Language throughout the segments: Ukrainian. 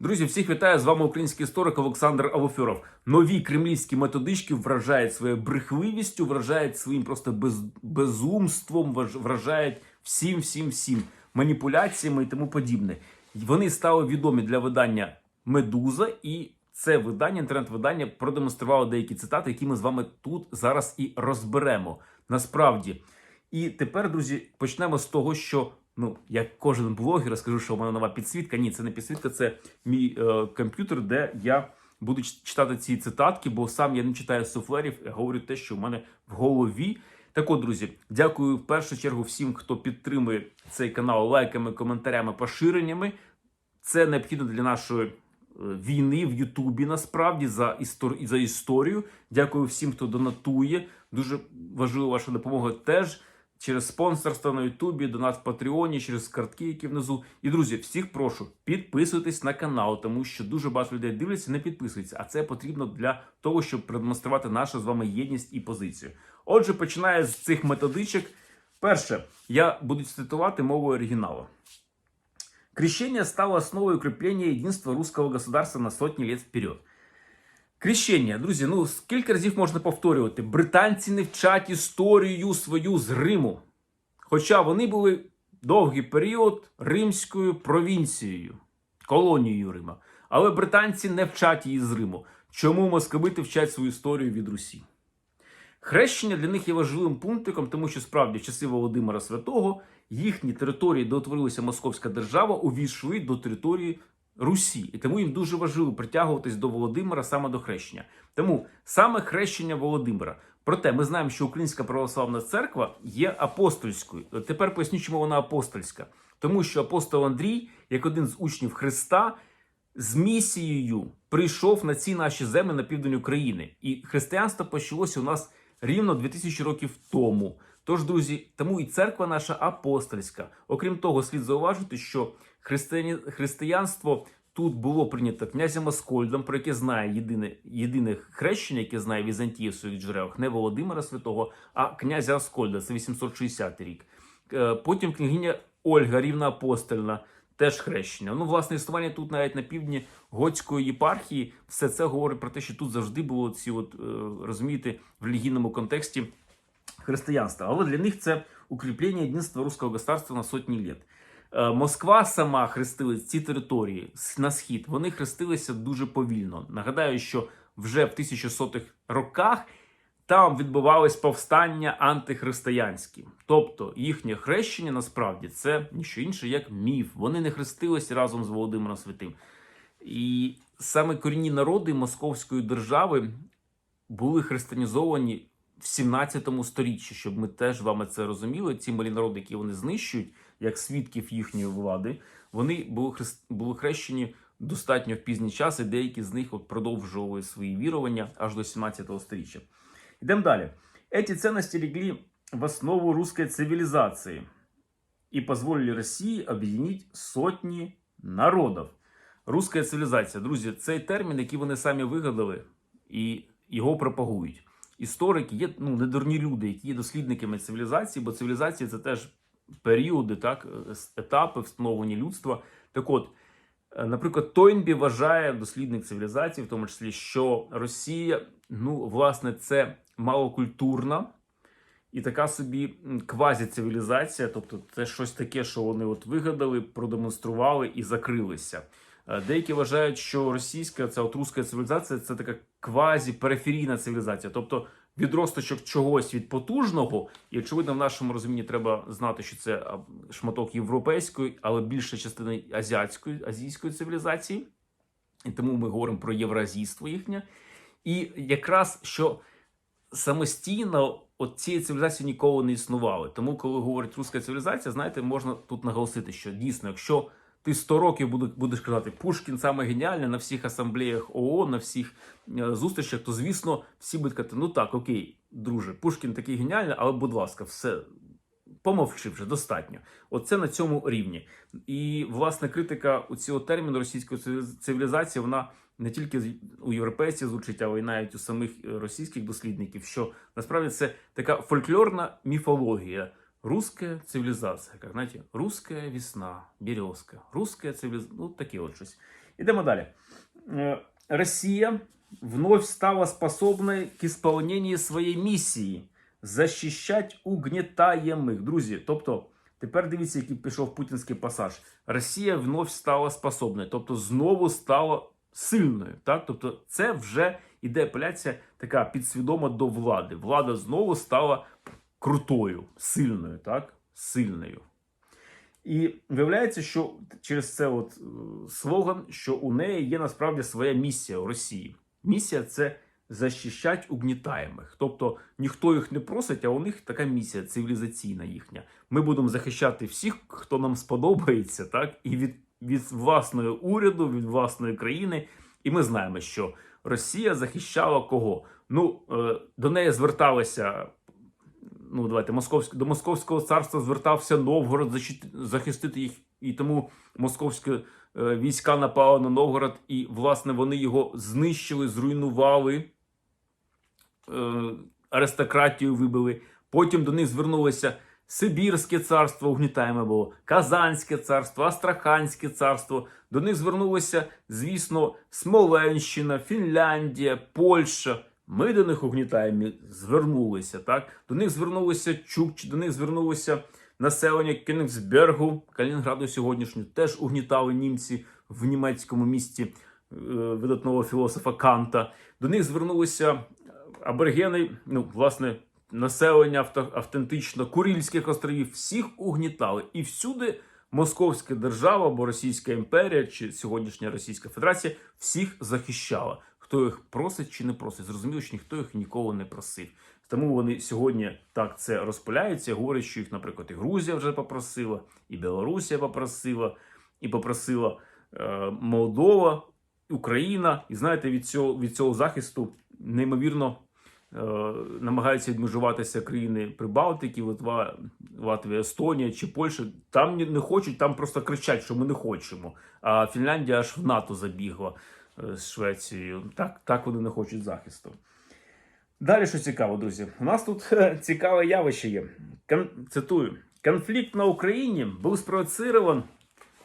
Друзі, всіх вітаю з вами український історик Олександр Алофьоров. Нові кремлівські методички вражають своєю брехливістю, вражають своїм просто без, безумством, вражають всім, всім, всім маніпуляціями і тому подібне. Вони стали відомі для видання Медуза, і це видання, інтернет-видання, продемонструвало деякі цитати, які ми з вами тут зараз і розберемо. Насправді. І тепер, друзі, почнемо з того, що ну, як кожен блогер, скажу, що у мене нова підсвітка. Ні, це не підсвітка, це мій е, комп'ютер, де я буду читати ці цитатки, бо сам я не читаю суфлерів, я говорю те, що в мене в голові. Так от, друзі, дякую в першу чергу всім, хто підтримує цей канал лайками, коментарями, поширеннями. Це необхідно для нашої е, війни в Ютубі. Насправді за істор... за історію. Дякую всім, хто донатує. Дуже важлива ваша допомога теж через спонсорство на Ютубі, донат в Патреоні, через картки, які внизу. І друзі, всіх прошу підписуйтесь на канал, тому що дуже багато людей дивляться, не підписуються. А це потрібно для того, щоб продемонструвати нашу з вами єдність і позицію. Отже, починаю з цих методичок. Перше, я буду цитувати мовою оригіналу. Крещение стало основой укрепления единства русского государства на сотни лет вперед. Крещення, друзі, ну скільки разів можна повторювати? Британці не вчать історію свою з Риму. Хоча вони були довгий період римською провінцією, колонією Рима. Але британці не вчать її з Риму. Чому московити вчать свою історію від Русі? Хрещення для них є важливим пунктиком, тому що справді в часи Володимира Святого їхні території, де утворилася Московська держава, увійшли до території Русі, і тому їм дуже важливо притягуватись до Володимира саме до хрещення. Тому саме хрещення Володимира. Проте ми знаємо, що Українська православна церква є апостольською. Тепер поясню, чому вона апостольська. Тому що апостол Андрій, як один з учнів Христа, з місією прийшов на ці наші землі на південь України. І християнство почалося у нас рівно 2000 років тому. Тож, друзі, тому і церква наша апостольська. Окрім того, слід зауважити, що християні... християнство тут було прийнято князем Аскольдом, про яке знає єдине, єдине хрещення, яке знає Візантія в своїх джерелах, не Володимира Святого, а князя Аскольда, це 860 рік. Е, Потім княгиня Ольга, рівна апостольна, теж хрещення. Ну, власне, існування тут навіть на півдні готської єпархії, все це говорить про те, що тут завжди було ці, от, е, розумієте, в релігійному контексті християнства. Але для них це укріплення єдинства руського государства на сотні літ. Е, Москва сама хрестилась ці території на схід. Вони хрестилися дуже повільно. Нагадаю, що вже в 1100-х роках там відбувались повстання антихристиянські. Тобто їхнє хрещення насправді це ніщо інше, як міф. Вони не хрестилися разом з Володимиром Святим. І саме корінні народи Московської держави були християнізовані в 17 сторіччі, щоб ми теж вами це розуміли. Ці малі народи, які вони знищують, як свідків їхньої влади, вони були були хрещені достатньо в пізній час, і деякі з них от продовжували свої вірування аж до 17 сторіччя. Йдемо далі. Эти ценности легли в основу русской цивилизации и позволили России объединить сотні народів. Руська цивілізація, друзі, цей термін, який вони самі вигадали і його пропагують. Історики є ну, недурні люди, які є дослідниками цивілізації, бо цивілізація це теж періоди, так, етапи встановлення людства. Так от, е, наприклад, Тойнбі вважає, дослідник цивілізації, в тому числі, що Росія, ну, власне, це малокультурна і така собі квазіцивілізація, тобто це щось таке, що вони от вигадали, продемонстрували і закрилися. Е, Деякі вважають, що російська ця от руська цивілізація це така квазі-периферійна цивілізація, тобто відросточок чогось від потужного, і очевидно, в нашому розумінні треба знати, що це шматок європейської, але більша частина азіатської азійської цивілізації. І тому ми говоримо про євразійство їхнє. І якраз що самостійно от цієї цивілізації ніколи не існували. Тому, коли говорить руська цивілізація, знаєте, можна тут наголосити, що дійсно, якщо ти 100 років будеш казати, Пушкін саме геніальний на всіх асамблеях ООН, на всіх е, зустрічах, то звісно всі будуть казати, ну так, окей, друже, Пушкін такий геніальний, але будь ласка, все. Помовчи вже достатньо. Оце на цьому рівні. І власне критика у цього терміну російської цивілізації вона не тільки у європейців звучить, але й навіть у самих е, російських дослідників, що насправді це така фольклорна міфологія Русская цивілізація, як знаєте, русская весна, березка, русская цивілізація, ну таке от щось. Ідемо далі. Е, Росія вновь стала способной к исполнению своєї місії защищать угнетаємих. Друзі, тобто, тепер дивіться, який пішов путінський пасаж. Росія вновь стала способною, тобто знову стала сильною. Так? Тобто, це вже іде апеляція така підсвідома до влади. Влада знову стала крутою, сильною, так? Сильною. І виявляється, що через це от е, слоган, що у неї є насправді своя місія у Росії. Місія це захищати угнітаємих. Тобто ніхто їх не просить, а у них така місія цивілізаційна їхня. Ми будемо захищати всіх, хто нам сподобається, так і від, від власного уряду, від власної країни. І ми знаємо, що Росія захищала кого? Ну е, до неї зверталися. Ну, давайте московське до московського царства звертався Новгород захистити їх, і тому московське е, війська напали на Новгород, і власне вони його знищили, зруйнували, е, аристократію вибили. Потім до них звернулося Сибірське царство, угнітаємо було, Казанське царство, Астраханське царство. До них звернулося, звісно, Смоленщина, Фінляндія, Польща. Ми до них угнітаємо, звернулися, так? До них звернулися Чукчі, до них звернулося населення Кенігсбергу, Калінінграду сьогоднішнього, теж угнітали німці в німецькому місті е, видатного філософа Канта. До них звернулися аборигени, ну, власне, населення автентично Курильських островів, всіх угнітали. І всюди Московська держава або Російська імперія, чи сьогоднішня Російська Федерація всіх захищала. Хто їх просить чи не просить. Зрозуміло, що ніхто їх ніколи не просив. Тому вони сьогодні так це розпиляються, говорять, що їх, наприклад, і Грузія вже попросила, і Білорусія попросила, і попросила е, Молдова, Україна. І знаєте, від цього, від цього захисту неймовірно е, намагаються відмежуватися країни Прибалтики, Литва, Латвія, Естонія чи Польща. Там не хочуть, там просто кричать, що ми не хочемо. А Фінляндія аж в НАТО забігла з Швецією. Так, так вони не хочуть захисту. Далі що цікаво, друзі. У нас тут е, цікаве явище є. Кон- цитую: конфлікт на Україні був спровоцирован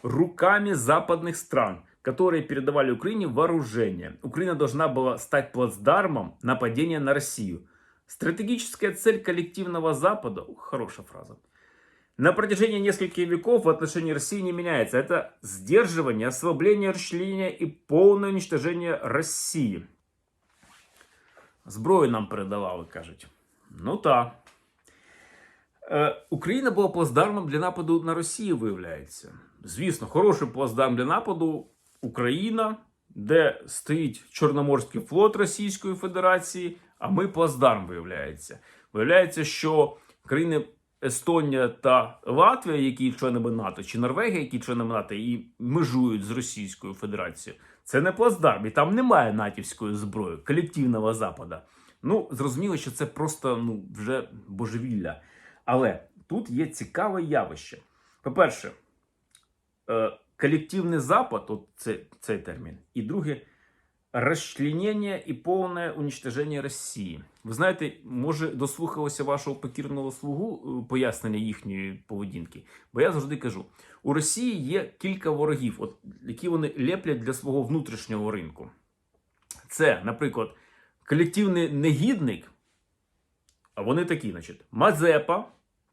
руками западных стран, которые передавали Украине вооружение. Украина должна была стать плацдармом нападения на Россию. Стратегическая цель коллективного Запада, ух, хорошая фраза, на протяжении нескольких веков в отношении России не меняется. Это сдерживание, ослабление, расчленение и полное уничтожение России. Зброю нам передавали, кажуть. Ну так. Е, Україна була плацдармом для нападу на Росію, виявляється. Звісно, хороший плацдарм для нападу Україна, де стоїть Чорноморський флот Російської Федерації, а ми плацдарм, виявляється. Виявляється, що країни Естонія та Латвія, які членами НАТО, чи Норвегія, які членами НАТО, і межують з Російською Федерацією, це не плацдарм, і там немає натівської зброї, колективного Запада. Ну, зрозуміло, що це просто ну, вже божевілля. Але тут є цікаве явище. По-перше, е, колективний Запад, от це, цей термін, і друге, розчленення і повне уничтоження Росії. Ви знаєте, може дослухалося вашого покірного слугу е, пояснення їхньої поведінки. Бо я завжди кажу: у Росії є кілька ворогів, от, які вони леплять для свого внутрішнього ринку. Це, наприклад, колективний негідник, а вони такі, значить, Мазепа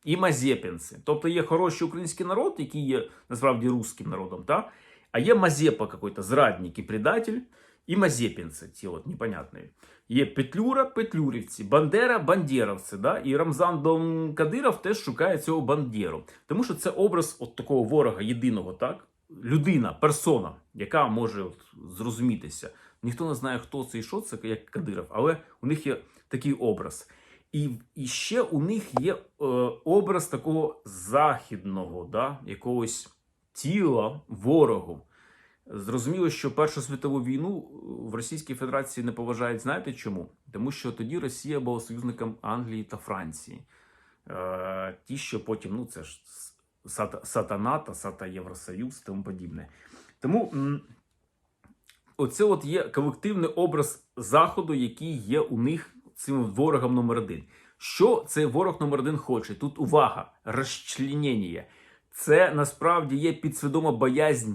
і Мазепінці. Тобто є хороший український народ, який є насправді русським народом, та? а є Мазепа какой-то, зрадник і предатель, і Мазепінці, ті от непонятні. Є Петлюра, Петлюрівці, Бандера, Бандєровці, да? і Рамзан Кадиров теж шукає цього Бандеру. Тому що це образ от такого ворога єдиного, так? Людина, персона, яка може от, зрозумітися. Ніхто не знає, хто це і що це, як Кадиров, але у них є такий образ. І, і ще у них є е, образ такого західного, да, якогось тіла ворогу. Зрозуміло, що Першу світову війну в Російській Федерації не поважають. Знаєте чому? Тому що тоді Росія була союзником Англії та Франції. Е, ті, що потім, ну це ж Сата, та Сата Євросоюз, тому подібне. Тому оце от є колективний образ Заходу, який є у них цим ворогом номер один. Що цей ворог номер один хоче? Тут увага, розчленення. Це насправді є підсвідома боязнь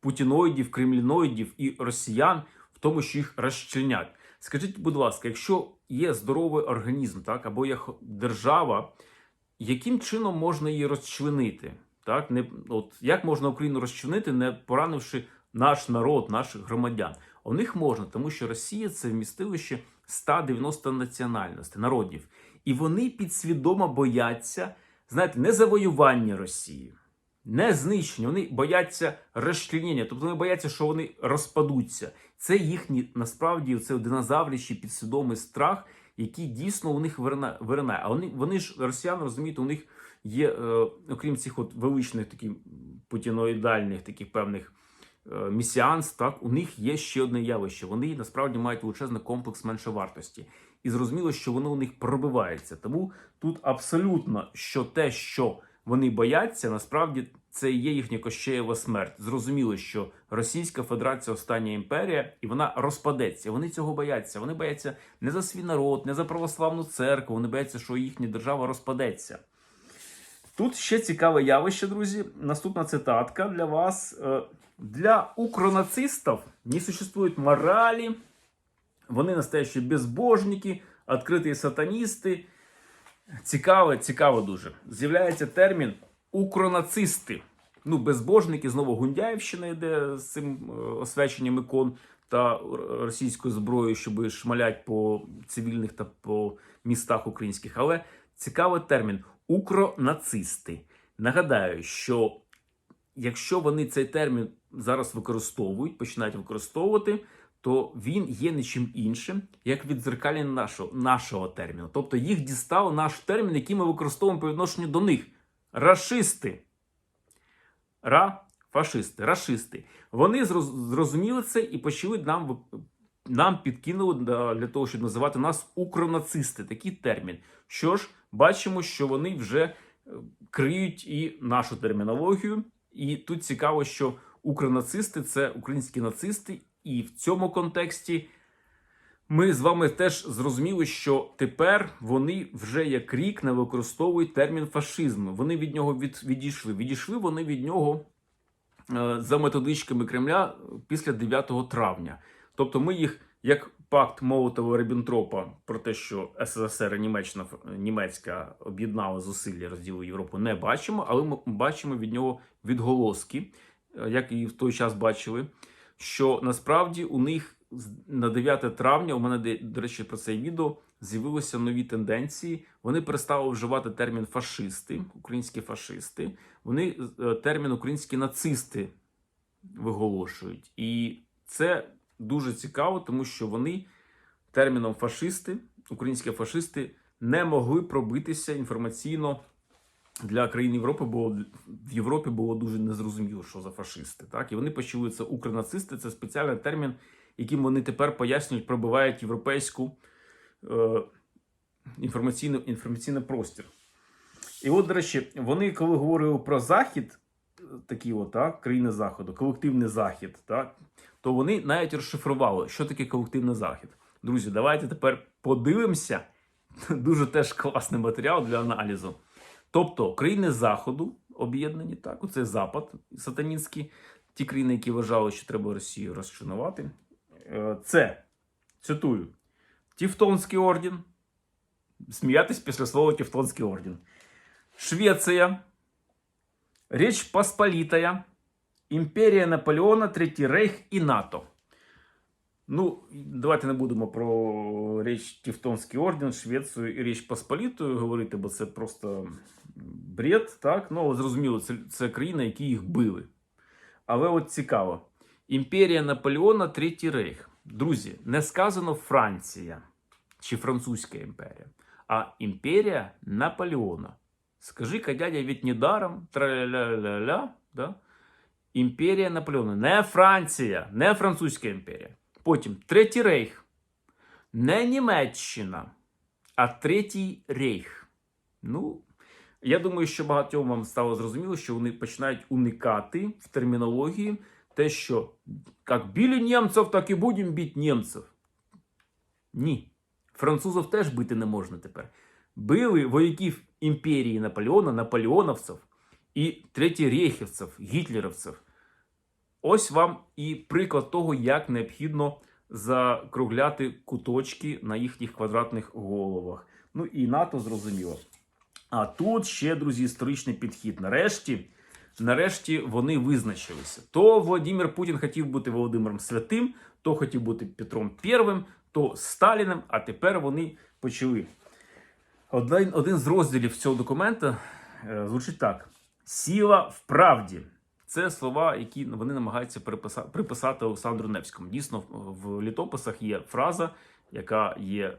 путіноїдів, кремліноїдів і росіян в тому, що їх розчленять. Скажіть, будь ласка, якщо є здоровий організм, так або є держава, яким чином можна її розчленити? Так, не от як можна Україну розчленити, не поранивши наш народ, наших громадян? У них можна, тому що Росія це вмістилище 190 національностей, народів, і вони підсвідомо бояться, знаєте, не завоювання Росії, не знищення. Вони бояться розчленення, тобто вони бояться, що вони розпадуться. Це їхній насправді це динозаврячий підсвідомий страх, який дійсно у них вирина- виринає. А вони, вони ж росіяни розумієте, у них є, е, окрім цих от величних таких путіноїдальних таких певних е, місіанств, так у них є ще одне явище. Вони насправді мають величезний комплекс меншовартості. І зрозуміло, що воно у них пробивається. Тому тут абсолютно що те, що вони бояться, насправді це є їхня кощеєва смерть. Зрозуміло, що Російська Федерація остання імперія, і вона розпадеться. Вони цього бояться. Вони бояться не за свій народ, не за православну церкву. Вони бояться, що їхня держава розпадеться. Тут ще цікаве явище, друзі. Наступна цитатка для вас. Е, Для укронацистів не существует моралі, вони настоящі безбожники, відкриті сатаністи. Цікаво, цікаво дуже. З'являється термін укронацисти. Ну, безбожники, знову Гундяївщина йде з цим е, освяченням ікон та російською зброєю, щоб шмалять по цивільних та по містах українських. Але цікавий термін укронацисти. Нагадаю, що якщо вони цей термін зараз використовують, починають використовувати, то він є не чим іншим, як віддзеркалення нашого, нашого терміну. Тобто їх дістав наш термін, який ми використовуємо по відношенню до них. Рашисти. Ра, фашисти, рашисти. Вони зрозуміли це і почали нам, нам підкинули для того, щоб називати нас укронацисти. Такий термін. Що ж, бачимо, що вони вже е, криють і нашу термінологію. І тут цікаво, що укронацисти це українські нацисти, і в цьому контексті ми з вами теж зрозуміли, що тепер вони вже як рік не використовують термін фашизм. Вони від нього від, відійшли. Відійшли вони від нього е, за методичками Кремля після 9 травня. Тобто ми їх як пакт молотова ріббентропа про те, що СССР і Німеччина німецька об'єднала зусилля розділу Європу, не бачимо, але ми бачимо від нього відголоски, е, як і в той час бачили, що насправді у них на 9 травня, у мене до речі, про це відео з'явилися нові тенденції. Вони перестали вживати термін фашисти, українські фашисти. Вони е, термін українські нацисти виголошують. І це дуже цікаво, тому що вони терміном фашисти, українські фашисти, не могли пробитися інформаційно для країн Європи, бо в Європі було дуже незрозуміло, що за фашисти. Так? І вони почули це укронацисти, це спеціальний термін, яким вони тепер пояснюють, пробивають європейську е, інформаційну, інформаційний простір. І от, до речі, вони, коли говорили про Захід, е, такі от, так, країни Заходу, колективний Захід, так, то вони навіть розшифрували, що таке колективний Захід. Друзі, давайте тепер подивимося. Дуже теж класний матеріал для аналізу. Тобто, країни Заходу об'єднані, так, оце Запад сатанінський, ті країни, які вважали, що треба Росію розчленувати. Е, Це, цитую, Тевтонський орден. Сміятись після слова Тевтонський орден. Швеція, Річ Посполітая, Імперія Наполеона, Третій Рейх і НАТО. Ну, давайте не будемо про Річ Тевтонський орден, Швецію і Річ Посполітою говорити, бо це просто бред, так? Ну, але зрозуміло, це, це країна, які їх били. Але от цікаво. Імперія Наполеона, Третій Рейх. Друзі, не сказано Франція чи Французька імперія, а імперія Наполеона. Скажи-ка, дядя, ведь недаром, тра-ля-ля-ля, да? Імперія Наполеона. Не Франція, не Французька імперія. Потім Третій Рейх. Не Німеччина, а Третій Рейх. Ну, я думаю, що багатьом вам стало зрозуміло, що вони починають уникати в термінології те, що як біли німців, так і будемо бити німців. Ні. Французів теж бити не можна тепер. били вояків імперії Наполеона, наполеоновців і третєрейхівців, гітлерівців. Ось вам і приклад того, як необхідно закругляти куточки на їхніх квадратних головах. Ну і НАТО зрозуміло. А тут ще, друзі, історичний підхід. Нарешті, нарешті вони визначилися. То Володимир Путін хотів бути Володимиром Святим, то хотів бути Петром І, то Сталіним, а тепер вони почали. Один, один з розділів цього документа е, звучить так: сіла в правді. Це слова, які вони намагаються приписати, приписати Олександру Невському. Дійсно, в літописах є фраза, яка є, е,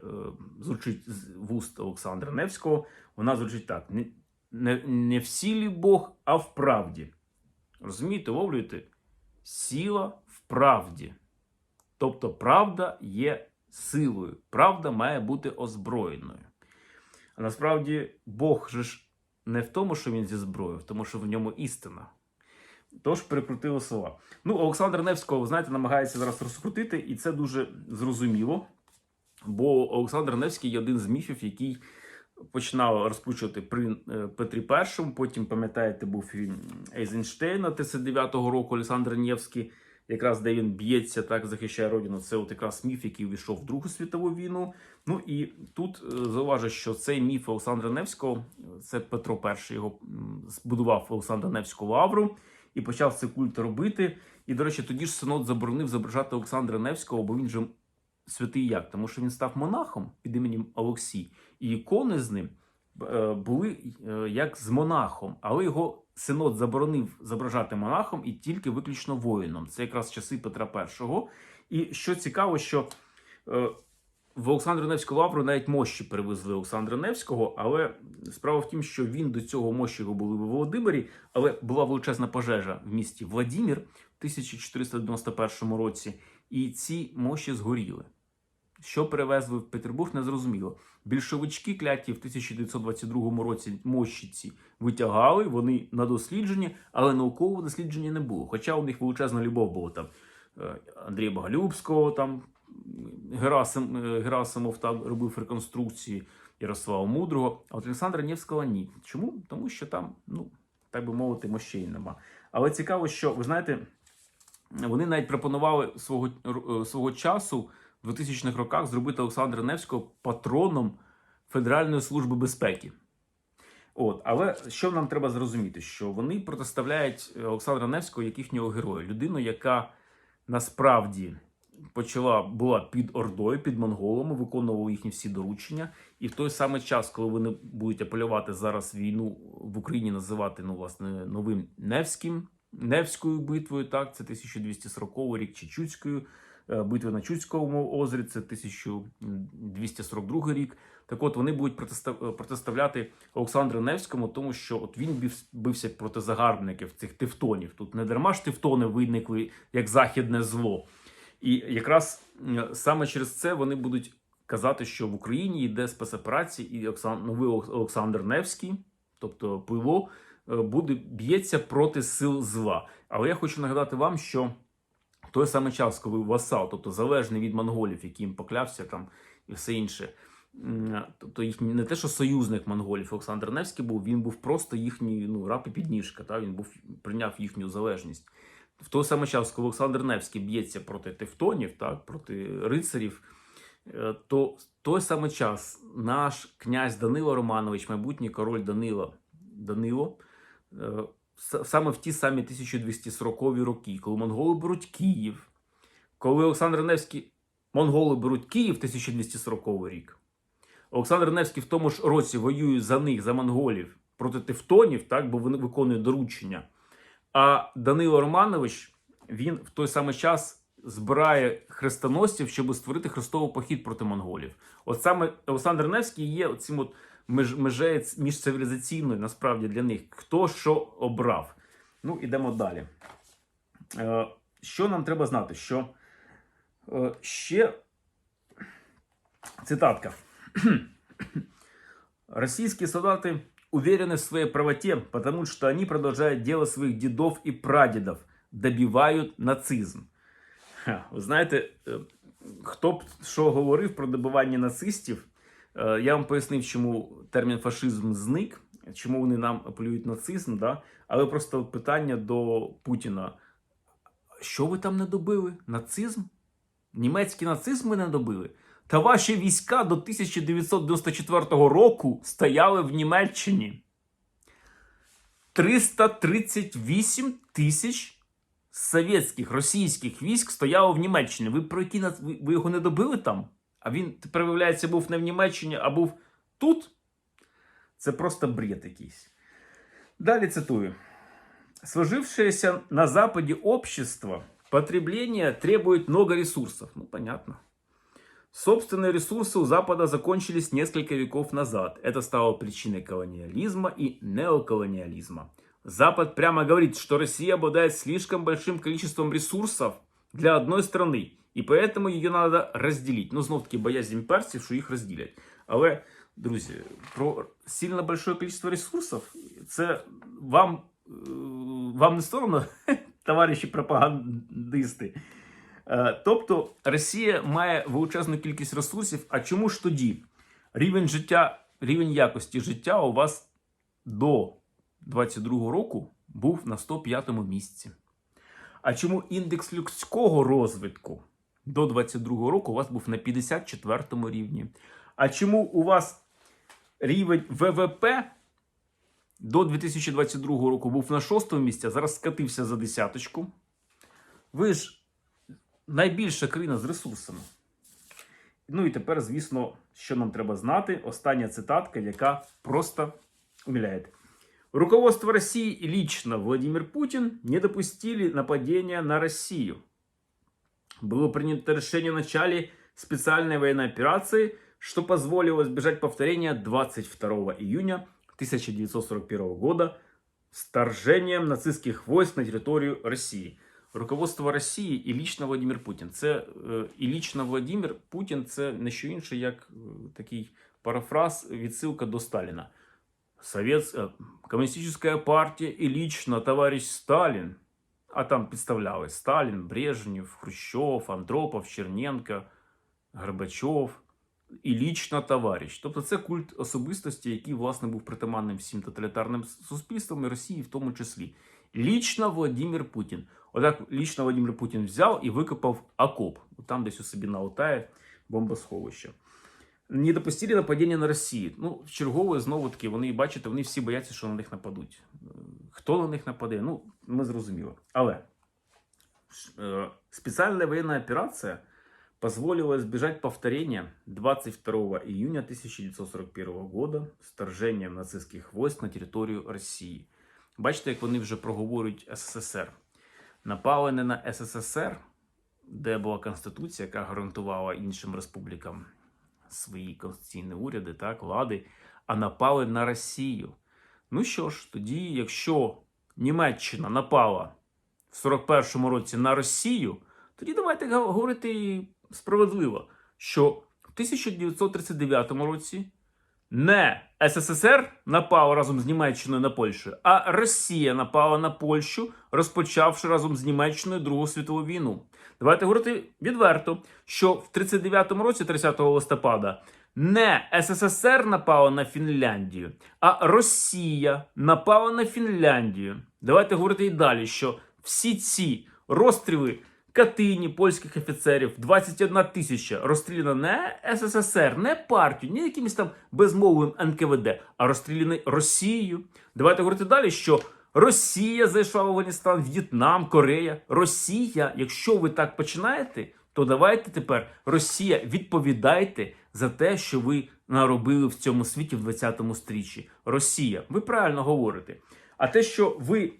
звучить з вуст Олександра Невського. Вона звучить так: не, не, не в сілі Бог, а в правді. Розумієте, ловлюєте? Сіла в правді. Тобто правда є силою, правда має бути озброєною. А насправді Бог же ж не в тому, що він зі зброєю, в тому, що в ньому істина. Тож перекрутили слова. Ну, Олександр Невського, ви знаєте, намагається зараз розкрутити, і це дуже зрозуміло. Бо Олександр Невський є один з міфів, який починав розкручувати при е, Петрі І. Потім, пам'ятаєте, був Ейзенштейна 39-го року Олександр Невський, якраз де він б'ється, так захищає родину. Це от якраз міф, який увійшов в Другу світову війну. Ну і тут е, зауважу, що цей міф Олександра Невського, це Петро І його збудував Олександра Невську лавру і почав цей культ робити. І, до речі, тоді ж синод заборонив зображати Олександра Невського, бо він же святий як? Тому що він став монахом під іменем Олексій, і ікони з ним е, були е, як з монахом, але його синод заборонив зображати монахом і тільки виключно воїном. Це якраз часи Петра І. І що цікаво, що е, в Олександру Невську лавру навіть мощі перевезли Олександра Невського, але справа в тім, що він до цього мощі були в Володимирі, але була величезна пожежа в місті Владімір в 1491 році, і ці мощі згоріли. Що перевезли в Петербург, не зрозуміло. Більшовички кляті в 1922 році мощі ці витягали, вони на дослідженні, але наукового дослідження не було. Хоча у них величезна любов була там е, Андрія Боголюбського, там Герасим, е, Герасимов там робив реконструкції Ярослава Мудрого, а от Олександра Невського ні. Чому? Тому що там, ну, так би мовити, мощей нема. Але цікаво, що ви знаєте, вони навіть пропонували свого, е, свого часу в 2000-х роках зробити Олександра Невського патроном Федеральної служби безпеки. От, але що нам треба зрозуміти? Що вони протиставляють Олександра Невського як їхнього героя, людину, яка насправді почала була під Ордою, під монголами, виконувала їхні всі доручення. І в той самий час, коли вони будуть апелювати зараз війну в Україні, називати ну, власне новим Невським, Невською битвою, так, це 1240 рік Чечуцькою. Е, Битви на Чудському озері, це 1242 рік. Так от вони будуть протиставляти Олександру Невському, тому що от він бився проти загарбників цих тевтонів. Тут не дарма ж тевтони виникли як західне зло. І якраз саме через це вони будуть казати, що в Україні йде спецоперація, і новий Олександр Невський, тобто Пиво, е, буде б'ється проти сил зла. Але я хочу нагадати вам, що той самий час, коли васал, тобто залежний від монголів, яким поклявся там і все інше. Тобто їхній не те, що союзник монголів Олександр Невський був, він був просто їхній ну, раб і підніжка. Та? Він був прийняв їхню залежність. В той самий час, коли Олександр Невський б'ється проти тевтонів, так, проти рицарів, е, то в той самий час наш князь Данило Романович, майбутній король Данило, Данило, е, саме в ті самі 1240 роки, коли монголи беруть Київ, коли Олександр Невський, монголи беруть Київ 1240 рік, Олександр Невський в тому ж році воює за них, за монголів, проти тевтонів, так, бо виконують доручення. А Данило Романович він в той самий час збирає хрестоносців, щоб створити хрестовий похід проти монголів. От саме Олександр Невський є цим от меж, межею ц- міжцивілізаційною насправді для них. Хто що обрав. Ну, ідемо далі. Е, що нам треба знати? Що е, ще цитатка. Российские солдаты уверены в своей правоте, потому что они продолжают дело своих дедов и прадедов, добивають нацизм. Ха, Ви знаєте, хто б що говорив про добивання нацистів, Я вам пояснив, чому термін фашизм зник, чому вони нам апелюють нацизм, да? але просто питання до Путіна. Що ви там не добили? Нацизм? Німецький нацизм ми не добили? Та ваші війська до 1994 року стояли в Німеччині. 338 тисяч совєтських, російських військ стояло в Німеччині. Ви про які ви його не добили там? А він тепер, виявляється, був не в Німеччині, а був тут? Це просто бред якийсь. Далі цитую. Сложившееся на Западе общество потребления требует много ресурсов. Ну, понятно. Собственные ресурсы у Запада закончились несколько веков назад. Это стало причиной колониализма и неоколониализма. Запад прямо говорит, что Россия обладает слишком большим количеством ресурсов для одной страны, і поэтому її треба розділити. Ну, знов таки боязнь персів, що їх розділять. Але, друзі, про сильно большое количество ресурсів, це вам, е, вам не соромно, товариші пропагандисти. Е, Тобто Росія має величезну кількість ресурсів. А чому ж тоді рівень життя, рівень якості життя у вас до 22 року був на 105 місці? А чому індекс людського розвитку до 22 року у вас був на 54 рівні? А чому у вас рівень ВВП до 2022 року був на 6 місці, зараз скатився за десяточку? Ви ж найбільша країна з ресурсами. Ну і тепер, звісно, що нам треба знати. Остання цитатка, яка просто умиляє. Руководство России и лично Владимир Путин не допустили нападения на Россию. Было принято решение о начале специальной военной операции, что позволило избежать повторения 22 июня 1941 года с вторжением нацистских войск на территорию России. Руководство Росії і лічно Владимир Путін. Це е, і лічно Владимир Путін це не що інше, як е, такий парафраз, відсилка до Сталіна. Совет, е, Комуністична партія і лічно товариш Сталін. А там підставляли Сталін, Брежнєв, Хрущов, Андропов, Черненко, Горбачов і лічно товариш. Тобто це культ особистості, який, власне, був притаманним всім тоталітарним суспільствам і Росії в тому числі. Лічно Владимир Путін. Отак лічно Владимир Путін взяв і викопав окоп. Там десь у собі на Алтаї бомбосховище. Не допустили нападіння на Росію. Ну, чергове, знову таки, вони бачите, вони всі бояться, що на них нападуть. Е, Хто на них нападе? Ну, ми зрозуміли. Але е, спеціальна воєнна операція позволила избежать повторения 22 июня 1941 года вторжения нацистських войск на територію Росії. Бачите, як вони вже проговорюють СССР. Напали не на СССР, де була конституція, яка гарантувала іншим республікам свої конституційні уряди, так, влади, а напали на Росію. Ну що ж, тоді, якщо Німеччина напала в 41-му році на Росію, тоді давайте говорити справедливо, що в 1939 році не СССР напав разом з Німеччиною на Польщу, а Росія напала на Польщу, розпочавши разом з Німеччиною Другу світову війну. Давайте говорити відверто, що в 39-му році, 30 листопада, не СССР напала на Фінляндію, а Росія напала на Фінляндію. Давайте говорити і далі, що всі ці розстріли Катині польських офіцерів 21 тисяча розстріляно не СССР, не партію, не якимось там безмовним НКВД, а розстріляні Росією. Давайте говорити далі, що Росія зайшла в Афганістан, В'єтнам, Корея. Росія, якщо ви так починаєте, то давайте тепер Росія відповідайте за те, що ви наробили в цьому світі в 20-му стріччі. Росія, ви правильно говорите. А те, що ви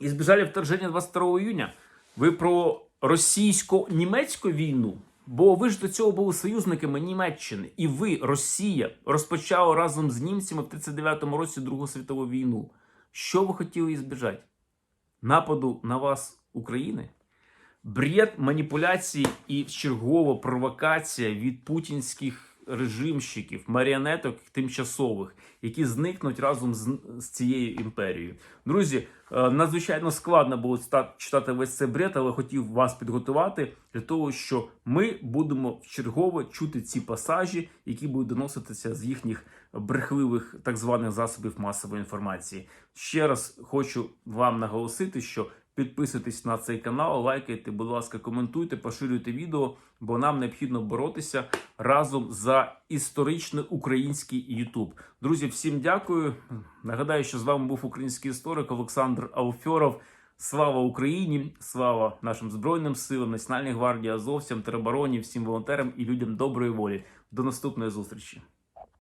ізбіжали вторження 22 июня, ви про російсько-німецьку війну? Бо ви ж до цього були союзниками Німеччини, і ви, Росія, розпочали разом з німцями в 39-му році Другу світову війну. Що ви хотіли ізбіжати? Нападу на вас України? Бред, маніпуляції і чергова провокація від путінських режимщиків, маріонеток тимчасових, які зникнуть разом з, з цією імперією. Друзі, е, надзвичайно складно було читати весь цей бред, але хотів вас підготувати для того, що ми будемо вчергово чути ці пасажі, які будуть доноситися з їхніх брехливих так званих засобів масової інформації. Ще раз хочу вам наголосити, що підписуйтесь на цей канал, лайкайте, будь ласка, коментуйте, поширюйте відео, бо нам необхідно боротися разом за історичний український Ютуб. Друзі, всім дякую. Нагадаю, що з вами був український історик Олександр Ауфьоров. Слава Україні! Слава нашим збройним силам, Національній гвардії, азовцям, теробороні, всім волонтерам і людям доброї волі. До наступної зустрічі!